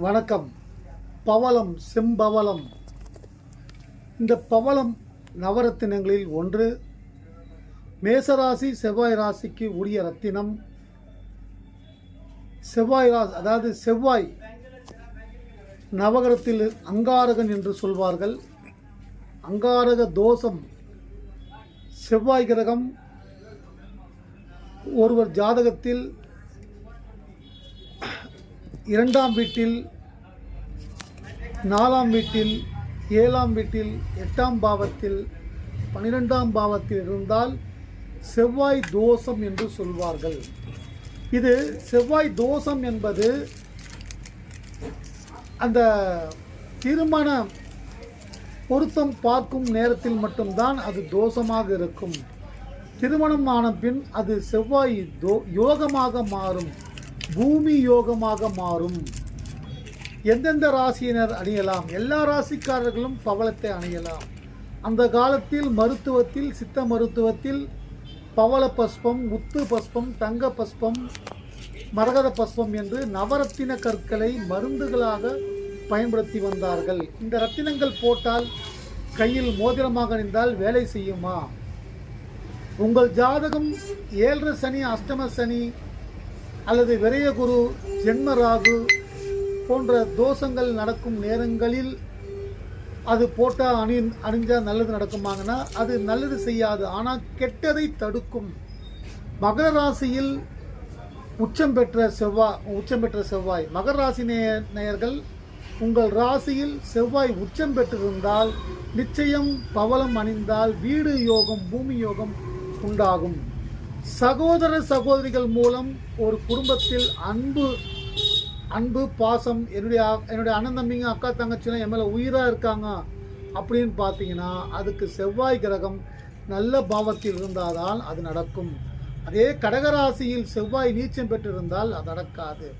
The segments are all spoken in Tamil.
வணக்கம். பவளம் செம்பவளம். இந்த பவளம் நவரத்தினங்களில் ஒன்று. மேசராசி செவ்வாய் ராசிக்கு உரிய ரத்தினம். செவ்வாய் ராசி அதாவது செவ்வாய் நவகரத்தில் அங்காரகன் என்று சொல்வார்கள். அங்காரக தோஷம் செவ்வாய் கிரகம். ஒருவர் ஜாதகத்தில் இரண்டாம் வீட்டில் நாலாம் வீட்டில் ஏழாம் வீட்டில் எட்டாம் பாவத்தில் பன்னிரெண்டாம் பாவத்தில் இருந்தால் செவ்வாய் தோஷம் என்று சொல்வார்கள். இது செவ்வாய் தோஷம் என்பது அந்த திருமண பொருத்தம் பார்க்கும் நேரத்தில் மட்டும்தான் அது தோஷமாக இருக்கும். திருமணம் ஆன பின் அது செவ்வாய் தோ யோகமாக மாறும். பூமி யோகமாக மாறும். எந்தெந்த ராசியினர் அணியலாம்? எல்லா ராசிக்காரர்களும் பவளத்தை அணியலாம். அந்த காலத்தில் மருத்துவத்தில் சித்த மருத்துவத்தில் பவள பஸ்பம் முத்து பஸ்பம் தங்க பஸ்பம் மரகத பஸ்பம் என்று நவரத்தின கற்களை மருந்துகளாக பயன்படுத்தி வந்தார்கள். இந்த ரத்தினங்கள் போட்டால் கையில் மோதிரமாக அணிந்தால் வேலை செய்யுமா? உங்கள் ஜாதகம் ஏழரை சனி அஷ்டம சனி அல்லது விரயகுரு ஜென்ம ராகு போன்ற தோஷங்கள் நடக்கும் நேரங்களில் அது போட்டால் அணி அணிஞ்சால் நல்லது நடக்குமாங்கன்னா அது நல்லது செய்யாது. ஆனால் கெட்டதை தடுக்கும். மகர ராசியில் உச்சம் பெற்ற செவ்வாய் உச்சம் பெற்ற செவ்வாய். மகர ராசி நேய நேயர்கள் உங்கள் ராசியில் செவ்வாய் உச்சம் பெற்றிருந்தால் நிச்சயம் பவலம் அணிந்தால் வீடு யோகம் பூமி யோகம் உண்டாகும். சகோதர சகோதரிகள் மூலம் ஒரு குடும்பத்தில் அன்பு அன்பு பாசம் என்னுடைய என்னுடைய அண்ணன் தம்பிங்க அக்கா தங்கச்சிலாம் என் மேலே உயிராக இருக்காங்க அப்படின்னு பார்த்தீங்கன்னா அதுக்கு செவ்வாய் கிரகம் நல்ல பாவத்தில் இருந்தால்தான் அது நடக்கும். அதே கடகராசியில் செவ்வாய் நீச்சம் பெற்றிருந்தால் அது நடக்காது.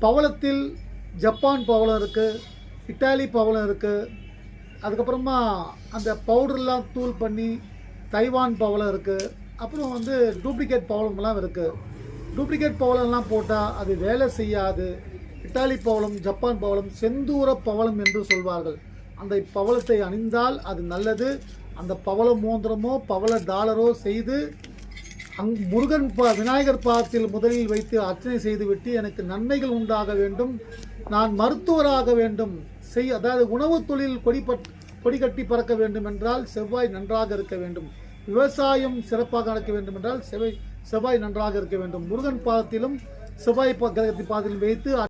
பவளத்தில் ஜப்பான் பவளம் இருக்குது இட்டாலி பவளம் இருக்குது அதுக்கப்புறமா அந்த பவுடர்லாம் தூள் பண்ணி தைவான் பவளம் இருக்குது அப்புறம் வந்து டூப்ளிகேட் பவளம்லாம் இருக்குது டூப்ளிகேட் பவளம்லாம் போட்டால் அது வேலை செய்யாது. இட்டாலி பவளம் ஜப்பான் பவளம் செந்தூர பவளம் என்று சொல்வார்கள். அந்த பவளத்தை அணிந்தால் அது நல்லது. அந்த பவள மோந்திரமோ பவள டாலரோ செய்து அங் முருகன் பா விநாயகர் பாதத்தில் முதலில் வைத்து அர்ச்சனை செய்துவிட்டு எனக்கு நன்மைகள் உண்டாக வேண்டும். நான் மருத்துவராக வேண்டும். செய் அதாவது உணவுத் தொழில் கொடி பட் கொடி கட்டி பறக்க வேண்டும் என்றால் செவ்வாய் நன்றாக இருக்க வேண்டும். விவசாயம் சிறப்பாக நடக்க வேண்டும் என்றால் செவ்வாய் செவ்வாய் நன்றாக இருக்க வேண்டும். முருகன் பாதத்திலும் செவ்வாய் கிரகத்தின் பாதத்திலும் வைத்து